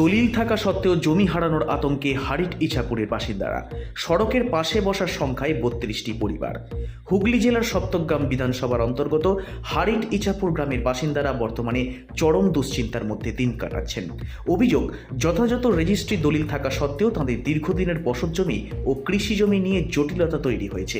দলিল থাকা সত্ত্বেও জমি হারানোর আতঙ্কে হারিট ইছাপুরের বাসিন্দারা। সড়কের পাশে বসার সংখ্যায় বত্রিশটি পরিবার। হুগলি জেলার সপ্তগ্রাম বিধানসভার অন্তর্গত হারিট ইছাপুর গ্রামের বাসিন্দারা বর্তমানে চরম দুশ্চিন্তার মধ্যে দিন কাটাচ্ছেন। অভিযোগ, যথাযথ রেজিস্ট্রি দলিল থাকা সত্ত্বেও তাঁদের দীর্ঘদিনের বসত জমি ও কৃষি জমি নিয়ে জটিলতা তৈরি হয়েছে।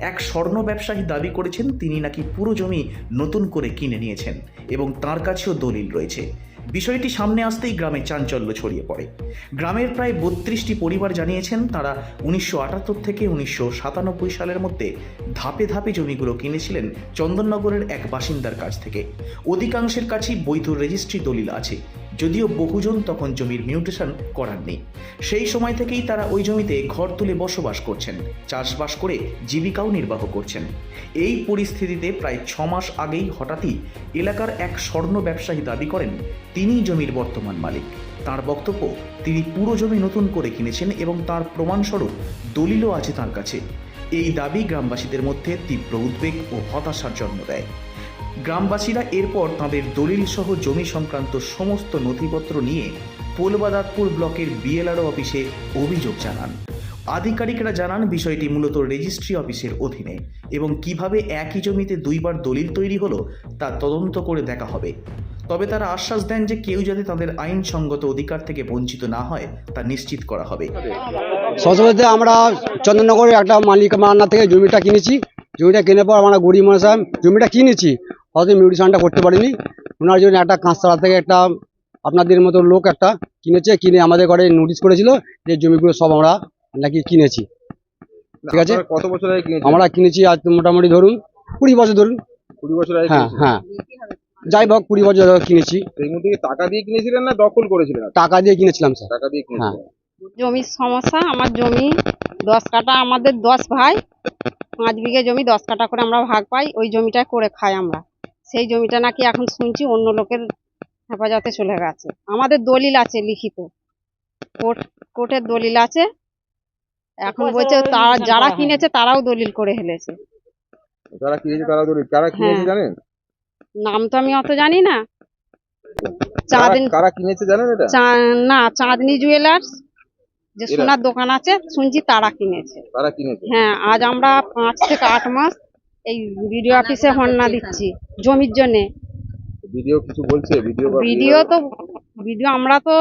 এক স্বর্ণ ব্যবসায়ী দাবি করেছেন, তিনি নাকি পুরো জমি নতুন করে কিনে নিয়েছেন এবং তার কাছেও দলিল রয়েছে। বিষয়টি সামনে আসতেই গ্রামে চাঞ্চল্য ছড়িয়ে পড়ে। গ্রামের প্রায় বত্রিশটি পরিবার জানিয়েছেন, তারা উনিশশো আটাত্তর থেকে উনিশশো সাতানব্বই সালের মধ্যে ধাপে ধাপে জমিগুলো কিনেছিলেন চন্দননগরের এক বাসিন্দার কাছ থেকে। অধিকাংশের কাছেই বৈধ রেজিস্ট্রি দলিল আছে। যদিও বহুজন তখন জমির মিউটেশন করাননি সেই সময় থেকেই তারা ওই জমিতে ঘর তুলে বসবাস করছেন, চাষবাস করে জীবিকাও নির্বাহ করছেন। এই পরিস্থিতিতে প্রায় ছ মাস আগেই হঠাৎই এলাকার এক স্বর্ণ ব্যবসায়ী দাবি করেন, তিনিই জমির বর্তমান মালিক। তার বক্তব্য, তিনি পুরো জমি নতুন করে কিনেছেন এবং তার প্রমাণস্বরূপ দলিলও আছে তার কাছে। এই দাবি গ্রামবাসীদের মধ্যে তীব্র উদ্বেগ ও হতাশার জন্ম দেয়। গ্রামবাসীরা এরপর তাঁদের দলিল সহ জমি সংক্রান্ত সমস্ত নথিপত্র নিয়ে পোলবাদাতপুর ব্লকের বিএলআরও অফিসে অভিযোগ জানান। আধিকারিকরা জানান, বিষয়টি মূলত রেজিস্ট্রি অফিসের অধীনে এবং কীভাবে একই জমিতে দুইবার দলিল তৈরি হলো তা তদন্ত করে দেখা হবে। তবে তারা আশ্বাস দেন যে কেউ যাতে তাদের আইনসঙ্গত অধিকার থেকে বঞ্চিত না হয়, তা নিশ্চিত করা হবে। সরস্বতীতে আমরা চন্দননগরের একটা মালিক মান্না থেকে জমিটা কিনেছি। জমিটা কেনার পর আমরা গরিব মানুষ, জমিটা কিনেছি। হয়তো মিউটেশনটা করতে পারিনি। ওনার জন্য একটা কাঁচতলা থেকে একটা আপনাদের মতো লোক একটা কিনেছে কিনে আমাদের ঘরে নোটিশ করেছিল যে জমিগুলো সব আমরা নাকি কিনেছি। ঠিক আছে। কত বছর আগে আমরা কিনেছি আজ মোটামুটি ধরুন কুড়ি বছর ধরুন। কুড়ি বছর আগে হ্যাঁ হ্যাঁ। যাই হোক কুড়ি বছর কিনেছি। এই মধ্যে টাকা দিয়ে কিনেছিলেন না দখল করেছিলেন টাকা দিয়ে কিনেছিলাম স্যার। টাকা দিয়ে কিনেছিলেন। জমির সমস্যা আমার জমি দশ কাটা আমাদের দশ ভাই পাঁচ বিঘে জমি দশ কাটা করে আমরা ভাগ পাই ওই জমিটা করে খাই আমরা। সেই জমিটা নাকি এখন শুনছি অন্য লোকের হেফাজতে চলে গেছে। আমাদের দলিল আছে লিখিত। কোর্ট কোর্টের দলিল আছে। এখন বলছে তারা যারা কিনেছে তারাও দলিল করে ফেলেছে। যারা কিনেছে তারা দলিল কারা কিনেছে হ্যাঁ। জানেন? নাম তো আমি অত জানি না। চাঁদনি কারা কিনেছে জানেন এটা? চা- না চাঁদনি জুয়েলার্স যে সোনার দোকান আছে শুনছি তারা কিনেছে। তারা কিনেছে। হ্যাঁ আজ আমরা পাঁচ থেকে আট মাস এই বিডিও অফিসে হন্না দিচ্ছি। জমির জন্যে। ভিডিও কিছু বলছে? ভিডিও ভিডিও তো ভিডিও আমরা তো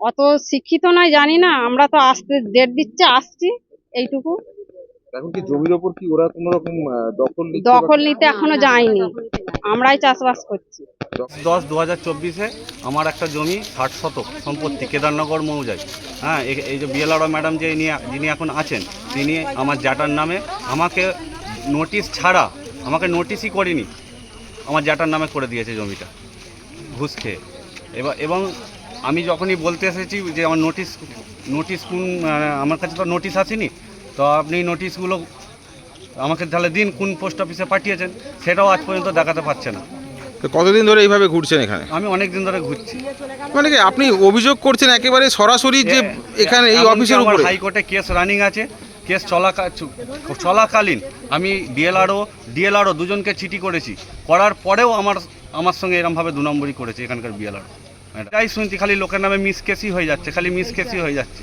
অত শিক্ষিত নয় জানি না। আমরা তো আসতে ডেট দিচ্ছে আসছি এইটুকু। এখন কি জমির ওপর কি ওরা কোনো রকম দখল দখল নিতে এখনও যায়নি। আমরাই চাষবাস করছি। দশ দু হাজার চব্বিশে আমার একটা জমি ষাট শতক সম্পত্তি কেদারনগর মৌজায় হ্যাঁ এই- এই যে বিএলআর ম্যাডাম যে ইনি যিনি এখন আছেন তিনি আমার জাটার নামে আমাকে নোটিশ ছাড়া আমাকে নোটিশই করেনি। আমার জাটার নামে করে দিয়েছে জমিটা ঘুষ খেয়ে। এবার এবং আমি যখনই বলতে এসেছি যে আমার নোটিশ নোটিশ কোন আহ, আমার কাছে তো নোটিশ আসেনি তো আপনি নোটিশগুলো আমাকে তাহলে দিন কোন পোস্ট অফিসে পাঠিয়েছেন সেটাও আজ পর্যন্ত দেখাতে পারছে না। তো কতদিন ধরে এইভাবে ঘুরছেন এখানে? আমি অনেক দিন ধরে ঘুরছি। মানে কি আপনি অভিযোগ করছেন একেবারে সরাসরি যে এখানে এই অফিসের উপরে? হাইকোর্টে কেস রানিং আছে কেস চলাকা চলাকালীন আমি ডিএলআরও ডিএলআরও দুজনকে চিঠি করেছি। করার পরেও আমার আমার সঙ্গে এরমভাবে দু নম্বরই করেছে এখানকার বিএলআরও তাই শুনছি খালি লোকের নামে মিস কেসই হয়ে যাচ্ছে, খালি মিস কেসই হয়ে যাচ্ছে।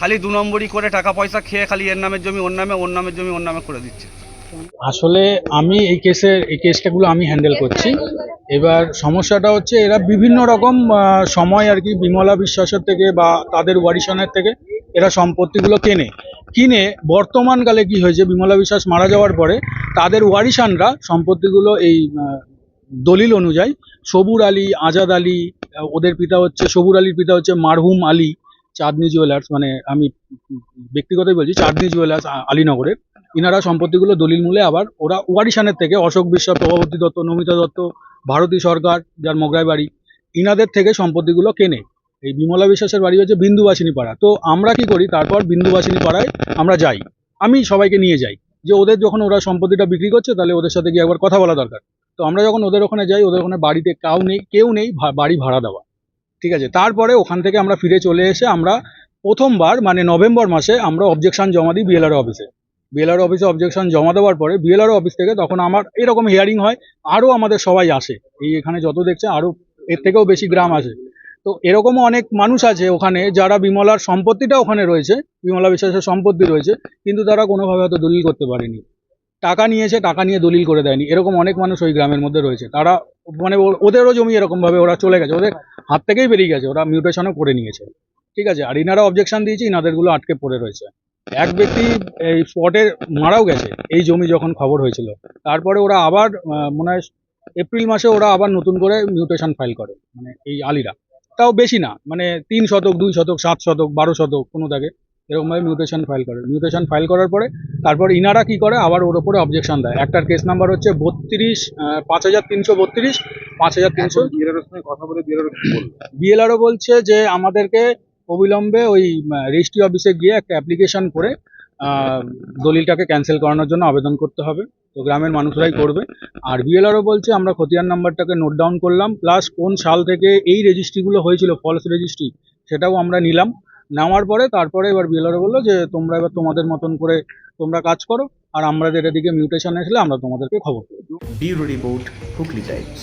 খালি দু নম্বরই করে টাকা পয়সা খেয়ে খালি এর নামের জমি, ওর নামে, ওর নামের জমি, ওর নামে করে দিচ্ছে। আসলে আমি এই কেসের, এই কেসটাগুলো আমি হ্যান্ডেল করছি। এবার সমস্যাটা হচ্ছে এরা বিভিন্ন রকম সময় আর কি বিমলা বিশ্বাসের থেকে বা তাদের ওয়ারিশনের থেকে এরা সম্পত্তিগুলো কেনে। কিনে বর্তমানকালে কি হয়েছে, বিমলা বিশ্বাস মারা যাওয়ার পরে তাদের ওয়ারিশানরা সম্পত্তিগুলো এই দলিল অনুযায়ী সবুর আলী, আজাদ আলী ওদের পিতা হচ্ছে, সবুর আলীর পিতা হচ্ছে মারহুম আলী, চাঁদনি জুয়েলার্স মানে আমি ব্যক্তিগতই বলছি, চাঁদনি জুয়েলার্স আলীনগরের। ইনারা সম্পত্তিগুলো দলিল মূলে আবার ওরা ওয়ারিশানের থেকে অশোক বিশ্বাস, প্রভাবতী দত্ত, নমিতা দত্ত, ভারতী সরকার, যার মগরাই বাড়ি ইনাদের থেকে সম্পত্তিগুলো কেনে। এই বিমলা বিশ্বাসের বাড়ি হচ্ছে বিন্দুবাসিনী পাড়া তো আমরা কি করি? তারপর বিন্দুবাসিনী পাড়ায় আমরা যাই। আমি সবাইকে নিয়ে যাই। যে ওদের যখন ওরা সম্পত্তিটা বিক্রি করছে, তাহলে ওদের সাথে গিয়ে একবার কথা বলা দরকার। তো আমরা যখন ওদের ওখানে যাই, ওদের ওখানে বাড়িতে কাউ নেই, কেউ নেই বাড়ি ভাড়া দেওয়া। ঠিক আছে? তারপরে ওখান থেকে আমরা ফিরে চলে এসে আমরা প্রথমবার মানে নভেম্বর মাসে আমরা অবজেকশন জমা দিই বিএলআর অফিসে। বিএলআর অফিসে অবজেকশন জমা দেওয়ার পরে বিএলআর অফিস থেকে তখন আমার এরকম হিয়ারিং হয়, আরও আমাদের সবাই আসে। এই এখানে যত দেখছে, আরও এর থেকেও বেশি গ্রাম আসে। তো এরকমও অনেক মানুষ আছে ওখানে যারা বিমলার সম্পত্তিটা ওখানে রয়েছে, বিমলা বিশ্বাসের সম্পত্তি রয়েছে, কিন্তু তারা কোনোভাবে হয়তো দলিল করতে পারেনি। টাকা নিয়েছে, টাকা নিয়ে দলিল করে দেয়নি। এরকম অনেক মানুষ ওই গ্রামের মধ্যে রয়েছে। তারা মানে ওদেরও জমি এরকমভাবে ওরা চলে গেছে, ওদের হাত থেকেই বেরিয়ে গেছে, ওরা মিউটেশনও করে নিয়েছে। ঠিক আছে, আর ইনারা অবজেকশন দিয়েছে, ইনাদেরগুলো আটকে পড়ে রয়েছে। এক ব্যক্তি এই স্পটে মারাও গেছে, এই জমি যখন খবর হয়েছিল। তারপরে ওরা আবার মনে হয় এপ্রিল মাসে ওরা আবার নতুন করে মিউটেশন ফাইল করে মানে এই আলিরা। তাও বেশি না। মানে তিন শতক দুই শতক সাত শতক বারো শতক কোনো থাকে এরকমভাবে মিউটেশন ফাইল করে। মিউটেশন ফাইল করার পরে তারপর ইনারা কি করে? আবার ওর ওপরে অবজেকশন দেয়। একটার কেস নাম্বার হচ্ছে বত্রিশ পাঁচ হাজার তিনশো বত্রিশ পাঁচ হাজার তিনশো বিএলআর সঙ্গে কথা বলে বিএলআর বিএলআরও বলছে যে আমাদেরকে অবিলম্বে ওই রেজিস্ট্রি অফিসে গিয়ে একটা অ্যাপ্লিকেশন করে দলিলটাকে ক্যান্সেল করানোর জন্য আবেদন করতে হবে। তো গ্রামের মানুষরাই করবে। আর বিএলআরও বলছে আমরা খতিয়ান নাম্বারটাকে নোট ডাউন করলাম। প্লাস কোন সাল থেকে এই রেজিস্ট্রিগুলো হয়েছিল ফলস রেজিস্ট্রি সেটাও আমরা নিলাম। নেওয়ার পরে তারপরে এবার বিএলআরও বলল যে তোমরা এবার তোমাদের মতন করে তোমরা কাজ করো। আর আমাদের এদিকে মিউটেশন আসলে আমরা তোমাদেরকে খবর ব্যুরো রিপোর্ট হুগলি টাইমস।